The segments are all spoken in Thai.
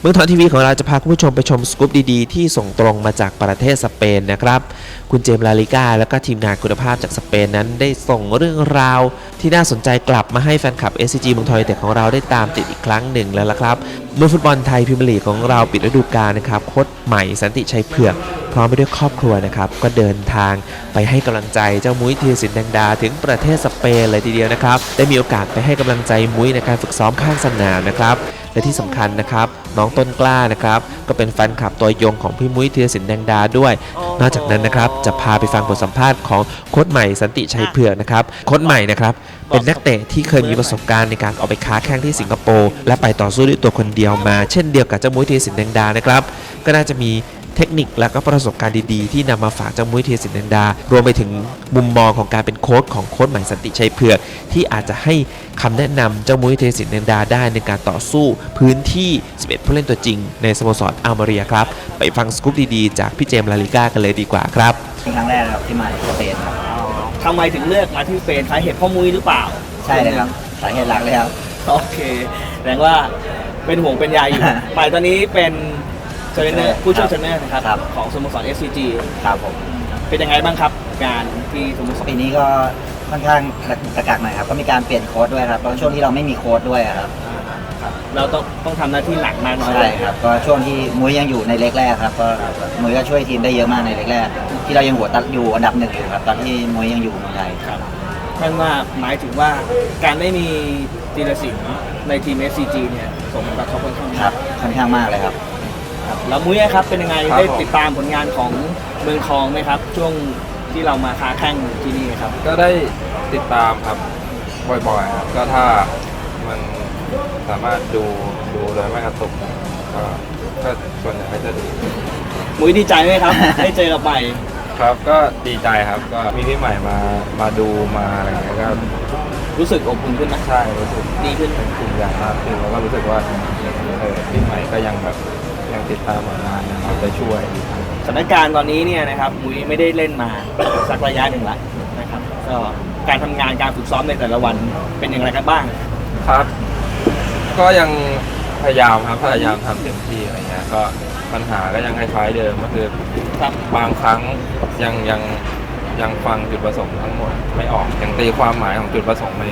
เมืองทองทีวีของเราจะพาคุณผู้ชมไปชมสกู๊ปดีๆ ที่ส่งตรงมาจากประเทศสเปนนะครับคุณเจมส์ลาลิก้าและก็ทีมงานคุณภาพจากสเปนนั้นได้ส่งเรื่องราว ที่น่าสนใจกลับมาให้แฟนคลับ SCG เมืองทอยเต็ดของเราได้ตามติดอีกครั้งหนึ่งแล้วล่ะครับ เมื่อฟุตบอลไทยพรีเมียร์ลีของเราปิดฤดูกาลนะครับโค้ชใหม่สันติชัยเผือก พร้อมไปด้วยครอบครัวนะครับก็เดินทางไปให้กำลังใจเจ้ามุ้ยธีรศิลป์แดงดา ถึงประเทศสเปนเลยทีเดียวนะครับได้มีโอกาสไปให้กำลังใจมุ้ยในการฝึกซ้อมข้างสนามนะครับและที่สำคัญนะครับน้องต้นกล้านะครับก็เป็นแฟนคลับตัวยงของพี่มุ้ยธีรศิลป์แดงดาด้วย นอกจากนั้นนะครับจะพาไปฟังบทสัมภาษณ์ของโค้ชใหม่สันติชัยเผือกนะครับโค้ชใหม่นะครับเป็นนักเตะที่เคยมีประสบการณ์ในการออกไปค้าแข่งที่สิงคโปร์และไปต่อสู้ด้วยตัวคนเดียวมา เช่นเดียวกับเจ้ามุ้ยธีรศิลป์แดงดานะครับก็น่าจะมีเทคนิคและก็ประสบการณ์ดีๆ ที่นำมาฝากเจ้ามุ้ยเทียสินแดงดา รวมไปถึงมุมมองของการเป็นโค้ชของโค้ชใหม่สันติชัยเผือกที่อาจจะให้คำแนะนำเจ้ามุ้ยเทียสินแดงดาได้ในการต่อสู้พื้นที่ 11 ผู้เล่นตัวจริง ในสโมสรอัลมาเรียครับ ไปฟังสกู๊ปดีๆ จากพี่เจมส์ลาลิก้ากันเลยดีกว่าครับ เป็นครั้งแรกนะครับที่มาสเปนครับทำไมถึงเลือกมาที่สเปนสาเหตุเพ่อมุ้ยหรือเปล่า ใช่เลยครับสาเหตุหลักเลยครับโอเคแสดงว่าเป็นห่วงเป็นใยอยู่ ฝ่ายตอนนี้เป็นเทรนเนอร์ผู้ช่วยเทรนเนอร์นะครับครับของสโมสร SCG ครับผมเป็นยังไงบ้างครับงานที่สโมสรปีนี้ก็ค่อนข้างตะกักหน่อยครับก็มีการเปลี่ยนโค้ดด้วยครับแล้วช่วงที่เราไม่มีโค้ดด้วยอะครับ เราต้องต้องทำหน้าที่หนักมากน้อยใช่ครับก็ช่วงที่มุ้ยยังอยู่ในเล็กแรกครับก็มุ้ยก็ช่วยทีมได้เยอะมากในเล็กแรกที่เรายังหัวตัดอยู่อันดับหนึ่งอยู่ครับตอนที่มุ้ยยังอยู่เมืองไทยครับนั่นว่าหมายถึงว่าการไม่มีธีรศิลป์ในทีม SCG เนี่ยส่งผลกระทบค่อนข้างคมารักบค่อนข้างมากเลยครับ ครับแล้วมุ้ยครับเป็นยังไงครับได้ผม ติดตามผลงานของเมืองทองไหมครับ ช่วงที่เรามาค้าแข่งที่นี่ครับ ก็ได้ติดตามครับบ่อยๆครับก็ถ้ามัน สามารถดูดูโดยไม่กระตุกก็ก็ส่วนใหญ่ก็จะดี มุ้ยดีใจไหมครับ ได้เจอกับใหม่ครับก็ดีใจครับก็มีพี่ใหม่มามาดูมาอะไรอย่างเงี้ยก็รู้สึกอบอุ่นขึ้นไหมใช่รู้สึกดีขึ้นเป็นกลุ่มใหญ่มากขึ้นแล้วก็รู้สึกว่าเออพี่ใหม่ก็ยังแบบยังติดตามผลงานยังเอาใจช่วย สถานการณ์ตอนนี้เนี่ยนะครับมุ้ยไม่ได้เล่นมา สักระยะหนึ่งแล้วนะครับก็การทำงานการฝึกซ้อมในแต่ละวันเป็นอย่างไรกันบ้าง ครับ ก็ยังพยายามครับพยายามทำเต็มที่อะไรเงี้ยก็ปัญหาก็ยังคล้ายๆเดิมก็คือครับ บางครั้งยังยังยังฟังจุดประสงค์ทั้งหมดไม่ออกยังตีความหมายของจุดประสงค์ใน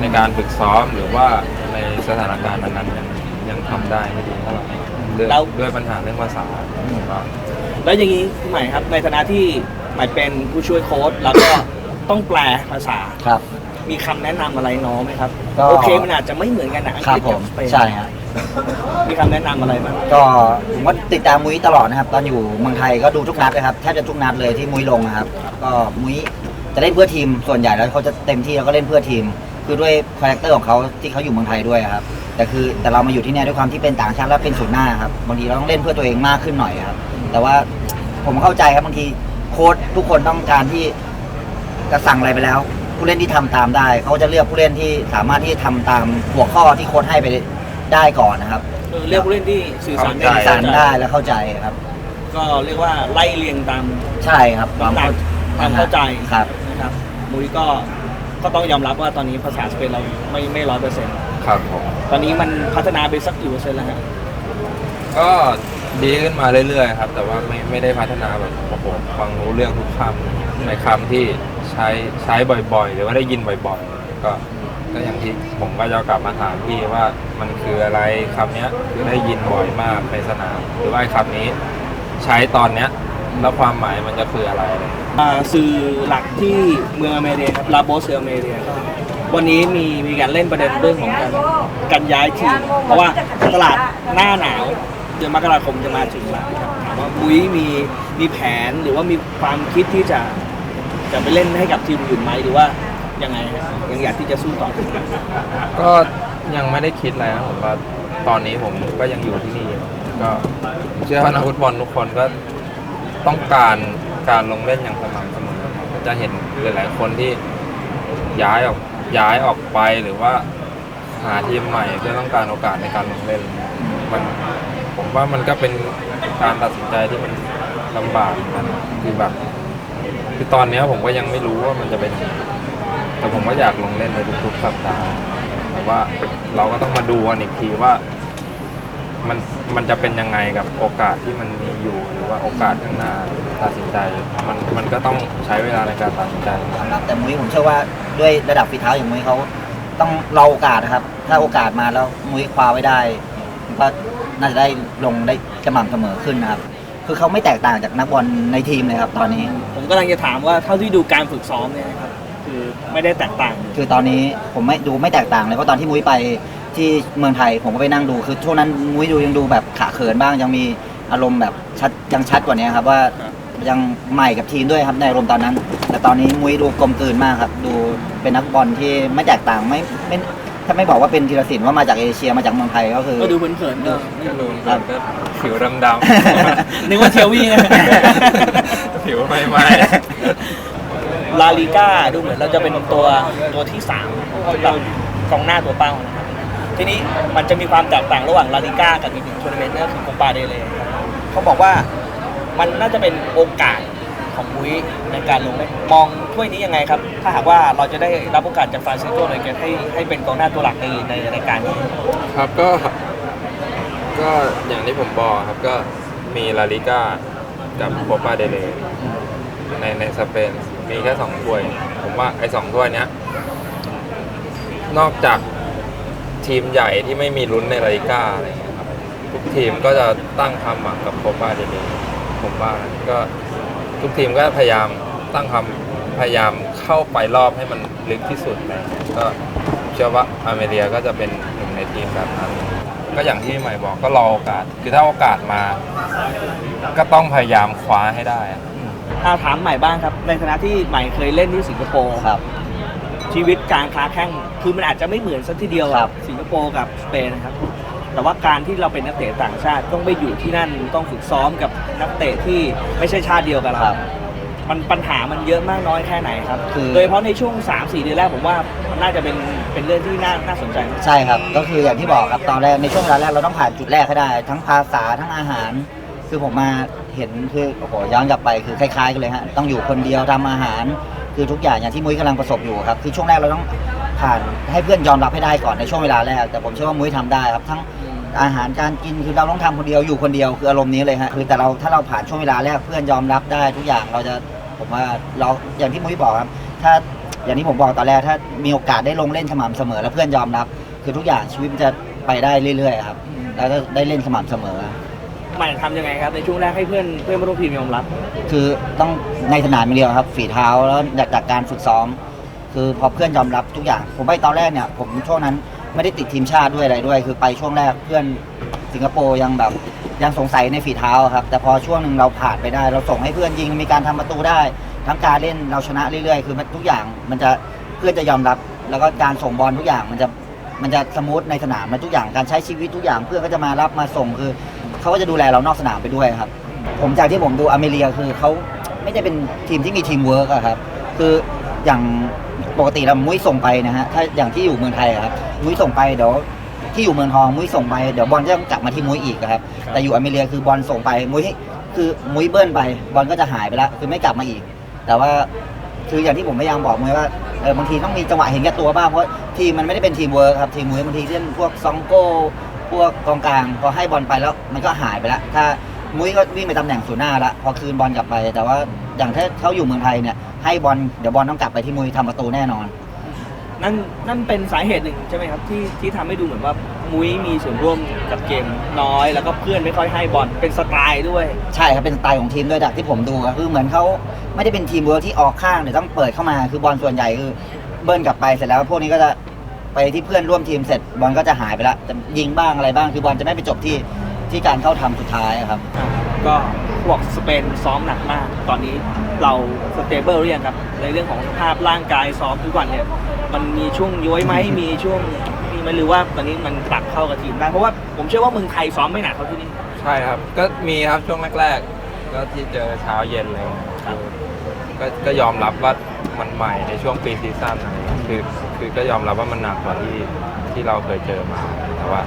ในการฝึกซ้อมหรือว่าในสถานการณ์นั้นๆยังยังทำได้ไม่ดีเท่าไหร่ด้วยแล้ว ด้วยปัญหาเรื่องภาษาก็แล้วอย่างนี้พี่ใหม่ครับในฐานะที่ใหม่เป็นผู้ช่วยโค้ชแล้วก็ ต้องแปลภาษาครับ มีคำแนะนำอะไรน้องไหมครับ ก็ โอเคมันอาจจะไม่เหมือนกันนะอังครักบฤษผกัมบสเปนใช่ครับมีคำแนะนำอะไรบ้างก็ผมก็ติดตามมุ้ยตลอดนะครับ ตอนอยู่เมืองไทยก็ดูทุกนัดนะครับแทบจะทุกนัดเลยที่มุ้ยลงนะครับ ก็มุ้ยจะเล่นเพื่อทีมส่วนใหญ่แล้วเขาจะเต็มที่แล้วก็เล่นเพื่อทีม คือด้วยคาแรคเตอร์ของเขาที่เขาอยู่เมืองไทยด้วยครับแต่คือแต่เรามาอยู่ที่เนี่ยด้วยความที่เป็นต่างชาติและเป็นศูนย์หน้าครับบางทีเราต้องเล่นเพื่อตัวเองมากขึ้นหน่อยครับ แต่ว่าผมเข้าใจครับบางทีโค้ชทุกคนต้องการที่ จะสั่งอะไรไปแล้ว ผู้เล่นที่ทำตามได้ เขาจะเลือกผู้เล่นที่สามารถที่จะทำตามหัวข้อที่โค้ชให้ไปได้ก่อนนะครับเออเรียกผู้เล่นที่สื่อสารเข้าใจสื่อสารได้และเข้าใจครับ ก็เรียกว่าไล่เรียงตามใช่ครับความตามเข้าตามเข้าใจครับนะครับมุ้ยก็ก็ต้องยอมรับว่าตอนนี้ภาษาสเปนเราไม่ไม่ร้อยเปอร์เซ็นต์ครับผมตอนนี้มันพัฒนาไปสักกี่เปอร์เซ็นต์แล้วฮะก็ดีขึ้นมาเรื่อยๆครับ แต่ว่าไม่ไม่ได้พัฒนาแบบโอ้โหฟังรู้เรื่องทุกคำในคำที่ ใช้ใช้บ่อยๆ หรือว่าได้ยินบ่อยๆ ก็ ก็อย่างที่ผมก็จะกลับมาถามพี่ว่ามันคืออะไรคำเนี้ยคือได้ยินบ่อยมากในสนามหรือว่าไอ้คำนี้ ใช้ตอนเนี้ยแล้วความหมายมันจะคืออะไรอะไรอย่างเงี้ยอ่าสื่อหลักที่เมืองอเมริกาครับลาโบสเซอเมริกาก็วันนี้มีมีการเล่นประเด็นเรื่องของการการย้ายทีมเพราะว่าตลาดหน้าหนาวเดือนมกราคมจะมาถึงแล้วครับถามว่ามุ้ยมีมีแผนหรือว่ามีความคิดที่จะ จะไปเล่นให้กับทีมอื่นไหมหรือว่ายังไงฮะยังอยากที่จะสู้ต่อถึงก็ยังไม่ได้คิดอะไรนะผมว่าตอนนี้ผมก็ยังอยู่ที่นี่ก็เชื่อว่านักฟุตบอลทุกคนก็ต้องการการลงเล่นอย่างสม่ำเสมอจะเห็นหลายๆคนที่ย้ายออกย้ายออกไปหรือว่าหาทีมใหม่เพื่อต้องการโอกาสในการลงเล่น มันผมว่ามันก็เป็นการตัดสินใจที่มันลำบากนะคือแบบ คือตอนเนี้ยผมก็ยังไม่รู้ว่ามันจะเป็นยังไงแต่ผมก็อยากลงเล่นในทุกๆสัปดาห์แต่ว่าเราก็ต้องมาดูกันอีกทีว่ามันมันจะเป็นยังไงกับโอกาสที่มันมีอยู่หรือว่าโอกาสข้างหน้าตัดสินใจ มันมันก็ต้องใช้เวลาในการตัดสินใจครับแต่มุ้ยผมเชื่อว่าด้วยระดับฝีเท้าอย่างมุ้ยเขาต้องรอโอกาสนะครับ ถ้าโอกาสมาแล้วมุ้ยคว้าไว้ได้ก็น่าจะได้ลงได้สม่ำเสมอขึ้นนะครับ คือเขาไม่แตกต่างจากนักบอลในทีมเลยครับตอนนี้ ผมกำลังจะถามว่าเท่าที่ดูการฝึกซ้อมเนี่ยนะครับคือไม่ได้แตกต่าง คือตอนนี้ผมไม่ดูไม่แตกต่างเลยเพราะตอนที่มุ้ยไปที่เมืองไทยผมก็ไปนั่งดูคือช่วงนั้นมุ้ยดูยังดูแบบขาเขินบ้างยังมีอารมณ์แบบชัดยังชัดกว่านี้ครับว่าครับยังใหม่กับทีมด้วยครับในอารมณ์ตอนนั้น แต่ตอนนี้มุ้ยดูกลมกลืนมากครับ ดูเป็นนักบอลที่ไม่แตกต่างไม่ไม่ ถ้าไม่บอกว่าเป็นธีรศิลป์ว่ามาจากเอเชียมาจากเมืองไทยก็คือ ก็ดูเผินๆก็ก็ดูก็ผิวดำนึกว่าเทลวี่นะๆผิวไม่ไหมลาลิก้าดูเหมือนเราจะเป็นตัวตัวที่สามกับกองหน้าตัวเป้านะครับทีนี้มันจะมีความแตกต่างระหว่างลาลิก้ากับอีกหนึ่งทัวร์นาเมนต์นั่นก็คือโคปาเดเลครับเขาบอกว่ามันน่าจะเป็นโอกาส ของมุ้ยในการลงเล่นมองถ้วยนี้ยังไงครับ ถ้าหากว่าเราจะได้รับโอกาสจากฟรานซิสโกเลยแกให้ให้เป็นกองหน้าตัวหลักในในรายการนี้ครับก็ ก็อย่างที่ผมบอกครับก็มีลาลิก้ากับโคปาเดเลในในสเปนมีแค่สองถ้วย ผมว่าไอ้สองถ้วยเนี้ย นอกจากทีมใหญ่ที่ไม่มีลุ้นในลาลิก้าอะไรเงี้ยครับ ทุกทีมก็จะตั้งความหวังกับโคปาเดเลผมว่าก็ ทุกทีมก็พยายามตั้งความพยายามเข้าไปรอบให้มันลึกที่สุดอะไรเลยก็เชื่อว่าอเมเรียก็จะเป็นหนึ่งในทีมแบบนั้น ก็อย่างที่ใหม่บอกก็รอโอกาส คือถ้าโอกาสมา ก็ต้องพยายามคว้าให้ได้อะอาถามใหม่บ้างครับ ในฐานะที่ใหม่เคยเล่นที่สิงคโปร์ครับ ชีวิตการค้าแข่งคือมันอาจจะไม่เหมือนสักทีเดียวครับสิงคโปร์กับสเปนนะครับ แต่ว่าการที่เราเป็นนักเตะต่างชาติต้องไปอยู่ที่นั่นต้องฝึกซ้อมกับ นักเตะที่ไม่ใช่ชาติเดียวกับเราครับ มันปัญหามันเยอะมากน้อยแค่ไหนครับ คือ โดยเฉพาะในช่วง 3-4 เดือนแรกผมว่ามันน่าจะเป็นเป็นเรื่องที่น่าน่าสนใจ ใช่ครับ ก็คืออย่างที่บอกครับตอนแรกในช่วงเวลาแรกเราต้องผ่านจุดแรกให้ได้ ทั้งภาษาทั้งอาหาร คือผมมาเห็นคือโอ้โหย้อนกลับไปคือคล้ายๆกันเลยฮะต้องอยู่คนเดียวทำอาหาร คือทุกอย่างอย่างที่มุ้ยกำลังประสบอยู่ครับคือช่วงแรกเราต้องผ่านให้เพื่อนยอมรับให้ได้ก่อนในช่วงเวลาแรกแต่ผมเชื่อว่ามุ้ยทำได้ครับทั้ง อาหารการกินคือเราต้องทำคนเดียวอยู่คนเดียวคืออารมณ์นี้เลยฮะคือแต่เราถ้าเราผ่านช่วงเวลาแรกเพื่อนยอมรับได้ทุกอย่างเราจะผมว่าเราอย่างที่มุ้ยบอกครับ ถ้าอย่างที่ผมบอกตอนแรกถ้ามีโอกาสได้ลงเล่นสม่ำเสมอ แล้วเพื่อนยอมรับ คือทุกอย่างชีวิตมันจะไปได้เรื่อยๆครับแล้วก็ได้เล่นสม่ำเสมอใหม่ทำยังไงครับในช่วงแรกให้เพื่อนเพื่อนมาร่วมทีมยอมรับ คือต้องในสนามอย่างเดียวครับ ฝีเท้าแล้วจากจากการฝึกซ้อม คือพอเพื่อนยอมรับทุกอย่าง ผมไปตอนแรกเนี่ย ผมช่วงนั้น ไม่ได้ติดทีมชาติด้วยอะไรด้วย คือไปช่วงแรกเพื่อนสิงคโปร์ยังแบบยังสงสัยในฝีเท้าครับ แต่พอช่วงหนึ่งเราผ่านไปได้ เราส่งให้เพื่อนยิงมีการทำประตูได้ ทั้งการเล่นเราชนะเรื่อยๆ คือทุกอย่างมันจะเพื่อนจะยอมรับ แล้วก็การส่งบอลทุกอย่างมันจะมันจะสมูทในสนามมันทุกอย่างการใช้ชีวิตทุกอย่างเพื่อนก็จะมารับมาส่งคือเขาก็จะดูแลเรานอกสนามไปด้วยครับ ผมจากที่ผมดูอเมริกาคือเขาไม่ได้เป็นทีมที่มีทีมเวิร์กอะครับ คืออย่าง ปกติเรามุ้ยส่งไปนะฮะถ้าอย่างที่อยู่เมืองไทยอะครับ มุ้ยส่งไปเดี๋ยวที่อยู่เมืองทองมุ้ยส่งไปเดี๋ยวบอลจะต้องกลับมาที่มุ้ยอีกอะครับ แต่อยู่อเมริกาคือบอลส่งไปมุ้ยคือมุ้ยเบิ้ลไปบอลก็จะหายไปแล้วคือไม่กลับมาอีก แต่ว่าคืออย่างที่ผมพยายามบอกมุ้ยว่าเออบางทีต้องมีจังหวะเห็นแก่ตัวบ้างเพราะทีมมันไม่ได้เป็นทีมเวิร์กครับทีมมุ้ยบางทีเล่นพวกซองโก้พวกกองกลางพอให้บอลไปแล้วมันก็หายไปแล้วถ้า มุ้ยก็วิ่งไปตำแหน่งศูนย์หน้าละพอคืนบอลกลับไป แต่ว่าอย่างถ้าเขาอยู่เมืองไทยเนี่ยให้บอลเดี๋ยวบอลต้องกลับไปที่มุ้ยทำประตูแน่นอน นั่นนั่นเป็นสาเหตุหนึ่งใช่ไหมครับที่ที่ทำให้ดูเหมือนว่ามุ้ยมีส่วนร่วมกับเกมน้อย แล้วก็เพื่อนไม่ค่อยให้บอลเป็นสไตล์ด้วย ใช่ครับเป็นสไตล์ของทีมด้วยจากที่ผมดูอะคือเหมือนเขาไม่ได้เป็นทีมเวิร์กที่ออกข้างเดี๋ยวต้องเปิดเข้ามาคือบอลส่วนใหญ่คือเบิ้ลกลับไปเสร็จแล้ว พวกนี้ก็จะไปที่เพื่อนร่วมทีมเสร็จบอลก็จะหายไปละจะยิงบ้างอะไรบ้างคือบอลจะไม่ไปจบที่ ที่การเข้าทำสุดท้ายอะครับ ก็พวกสเปนซ้อมหนักมาก ตอนนี้เราสเตเบิลหรือยังครับ ในเรื่องของสภาพร่างกายซ้อมทุกวันเนี่ย มันมีช่วงย้อยไหม มีช่วงมีไหมหรือว่าตอนนี้มันปรับเข้ากับทีมได้ เพราะว่าผมเชื่อว่าเมืองไทยซ้อมไม่หนักเท่าที่นี่ ใช่ครับ ก็มีครับช่วงแรกๆ ก็ที่เจอเช้าเย็นอะไรเลยครับ ก็ก็ยอมรับว่ามันใหม่ในช่วงปีซีซั่นอะไรเงี้ยคือคือก็ยอมรับว่ามันหนักกว่าที่ที่เราเคยเจอมา แต่ว่า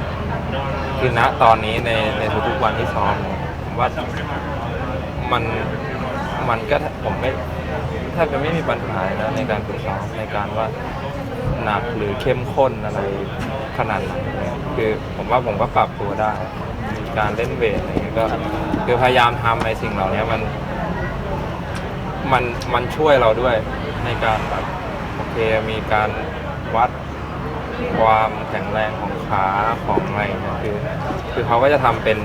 คือณตอนนี้ในในทุกๆวันที่ซ้อมผมว่ามันมันก็ผมไม่แทบจะไม่มีปัญหาเลยนะในการฝึกซ้อมในการว่าหนักหรือเข้มข้นอะไรขนาดไหนคือผมว่าผมก็ปรับตัวได้ การเล่นเวทอะไรเงี้ยก็คือพยายามทำในสิ่งเหล่านี้มัน มันมันช่วยเราด้วยในการแบบโอเคมีการวัด ความแข็งแรงของขาของอะไรอย่างเงี้ยคือคือเขาก็จะทำเป็น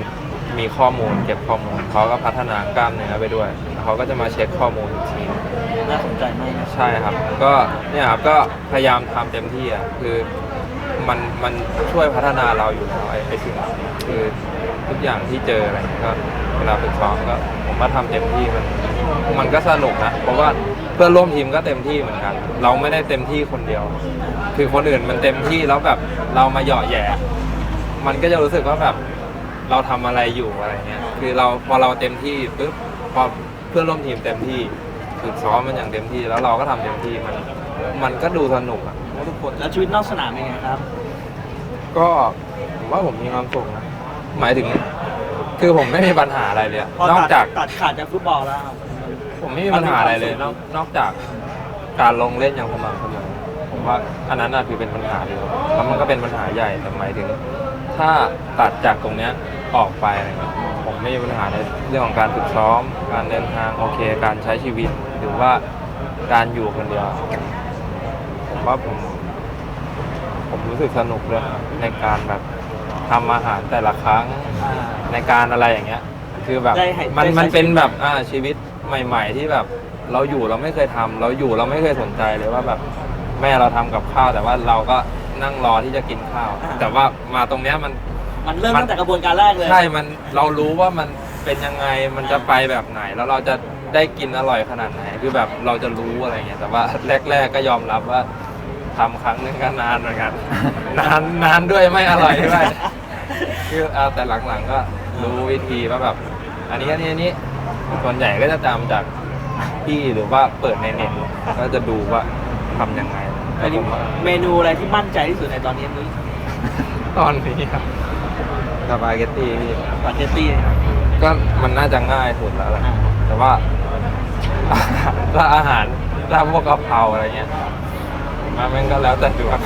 มีข้อมูลเก็บข้อมูลเขาก็พัฒนากล้ามเนื้อไปด้วยแล้วเขาก็จะมาเช็คข้อมูลอีกทีน่าสนใจมากนะใช่ครับ ก็เนี่ยครับก็พยายามทำเต็มที่อะคือมันมันช่วยพัฒนาเราอยู่แล้วไอ้ไอ้สิ่งเหล่านี้คือทุกอย่างที่เจออะไรเงี้ยก็เวลาฝึกซ้อมก็ผมว่าทำเต็มที่มัน มันก็สนุกนะเพราะว่า เพื่อนร่วมทีมก็เต็มที่เหมือนกัน เราไม่ได้เต็มที่คนเดียว คือคนอื่นมันเต็มที่แล้วแบบเรามาเหยาะแหย่ มันก็จะรู้สึกว่าแบบเราทำอะไรอยู่อะไรเงี้ย คือเราพอเราเต็มที่ปุ๊บพอเพื่อนร่วมทีมเต็มที่ฝึกซ้อมมันอย่างเต็มที่แล้วเราก็ทำเต็มที่มัน มันก็ดูสนุกอะเพราะทุกคนแล้วชีวิตนอกสนามเป็นไงครับ ก็ผมว่าผมมีความสุขนะหมายถึง คือผมไม่มีปัญหาอะไรเลยอะพอนอกตัดจากตัดขาดจากฟุตบอลแล้วครับ ผมไม่มีปัญหาอะไรเลยนอกนอกจากการลงเล่นอย่างสม่ำเสมอผมว่าอันนั้นน่ะคือเป็นปัญหาเดียวแล้วมันก็เป็นปัญหาใหญ่แต่หมายถึง ถ้าตัดจากตรงเนี้ยออกไปอะไรเงี้ยผมไม่มีปัญหาในเรื่องของการฝึกซ้อม การเดินทางโอเค การใช้ชีวิตหรือว่าการอยู่คนเดียวผมว่าผมผมรู้สึกสนุกเลยในการแบบทำอาหารแต่ละครั้งอ่าในการอะไรอย่างเงี้ย คือแบบได้ให้มันได้ใช้มันเป็นชีวิตแบบอ่าชีวิต ใหม่ ๆ ที่แบบเราอยู่เราไม่เคยทำเราอยู่เราไม่เคยสนใจเลยว่าแบบแม่เราทำกับข้าว แต่ว่าเราก็นั่งรอที่จะกินข้าวแต่ว่ามาตรงเนี้ยมัน มันเริ่มมันตั้งแต่กระบวนการแรกเลย ใช่ มันเรารู้ว่ามันเป็นยังไง มันจะไปแบบไหน แล้วเราจะได้กินอร่อยขนาดไหน คือแบบเราจะรู้อะไรเงี้ย แต่ว่าแรก ๆ ก็ยอมรับว่าทำครั้งหนึงก็นานเหมือนกัน นานนานด้วยไม่อร่อยด้วย คือเอาแต่หลังๆก็รู้วิธีว่าแบบ อันนี้อันนี้อันนี้ ส่วนใหญ่ก็จะจำจากพี่หรือว่าเปิดในเน็ตก็จะดูว่าทำยังไงอันนี้ผมว่าเมนูอะไรที่มั่นใจที่สุดในตอนนี้นุ้ยตอนนี้ครับสปาเกตตี้พี่สปาเกตตี้นะครับก็มันน่าจะง่ายสุดแล้วแหละอ่าแต่ว่าถ้าอาหารถ้าพวกกะเพราอะไรเงี้ยผมว่ามันก็แล้วแต่ดวง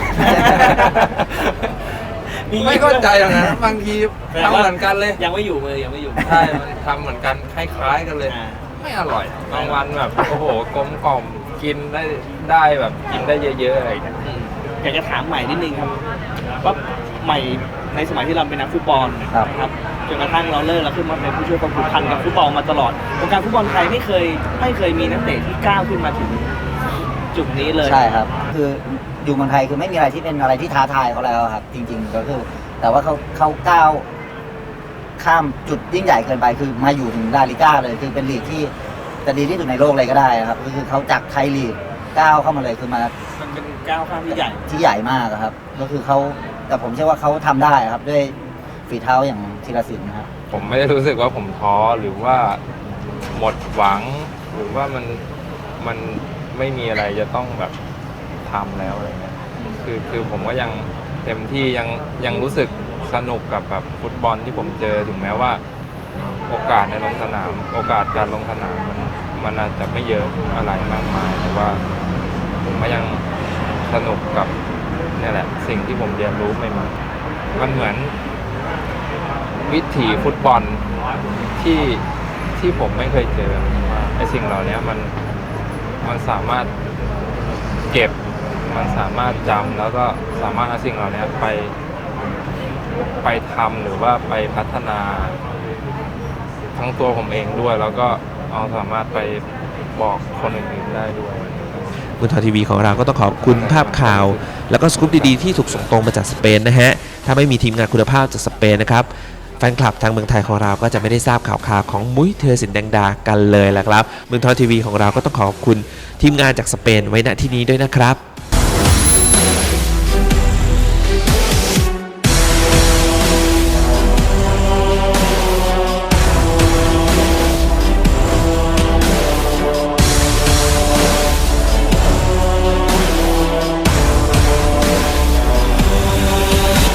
ไม่เข้าใจอย่างนั้นบางทีทำเหมือนกันเลยยังไม่อยู่มือยังไม่อยู่ใช่มันทำเหมือนกันคล้ายๆกันเลย อ่า ไม่อร่อยบางวันแบบโอ้โหกลมกล่อมกินได้ได้แบบกินได้เยอะๆอะไรอย่างเงี้ย อืมอยากจะถามใหม่นิดนึงครับว่าใหม่ในสมัยที่เราเป็นนักฟุตบอลครับ นะครับจนกระทั่งเราเลิกแล้วขึ้นมาเป็นผู้ช่วยความผูกพันกับฟุตบอลมาตลอดวงการฟุตบอลไทยไม่เคยไม่เคยมีนักเตะที่ก้าวขึ้นมาถึงจุดนี้เลย ใช่ครับ คือ อยู่เมืองไทยคือไม่มีอะไรที่เป็นอะไรที่ท้าทายเขาแล้วครับ จริง ๆ ก็คือ แต่ว่าเขาเขาก้าวข้ามจุดยิ่งใหญ่เกินไปคือมาอยู่ถึงลาลิก้าเลย คือเป็นลีกที่จะดีที่สุดในโลกเลยก็ได้ครับก็คือเขาจากไทยลีกก้าวเข้ามาเลยคือมามันเป็นก้าวข้ามที่ใหญ่ที่ใหญ่มากอะครับ ก็คือเขาแต่ผมเชื่อว่าเขาทำได้ครับ ด้วยฝีเท้าอย่างธีรศิลป์นะครับผมไม่ได้รู้สึกว่าผมท้อหรือว่าหมดหวัง หรือว่ามันมันไม่มีอะไรจะต้องแบบ ทำแล้วอะไรเงี้ยคือคือผมก็ยังเต็มที่ยังยังรู้สึกสนุกกับแบบฟุตบอลที่ผมเจอถึงแม้ว่า โอกาสในลงสนาม โอกาสการลงสนามมันมันอาจจะไม่เยอะอะไรมากมาย แต่ว่าผมก็ยังสนุกกับเนี่ยแหละ สิ่งที่ผมเรียนรู้ใหม่ๆมันเหมือนวิถีฟุตบอลที่ที่ผมไม่เคยเจอไอ้สิ่งเหล่านี้มันมันสามารถเก็บ มันสามารถจำแล้วก็สามารถเอาสิ่งเหล่านี้ไปไปทำหรือว่าไปพัฒนา ทั้งตัวผมเองด้วย แล้วก็เอาสามารถไปบอกคนอื่นๆได้ด้วยเมืองทองทีวีของเราก็ต้องขอบคุณภาพข่าว แล้วก็สกู๊ปดีๆที่ถูกส่งตรงมาจากสเปนนะฮะ ถ้าไม่มีทีมงานคุณภาพจากสเปนนะครับ แฟนคลับทางเมืองไทยของเราก็จะไม่ได้ทราบข่าวคราวของมุ้ยเทอสินแดงดากันเลยละครับเมืองทองทีวีของเราก็ต้องขอบคุณทีมงานจากสเปนไว้ณที่นี้ด้วยนะครับ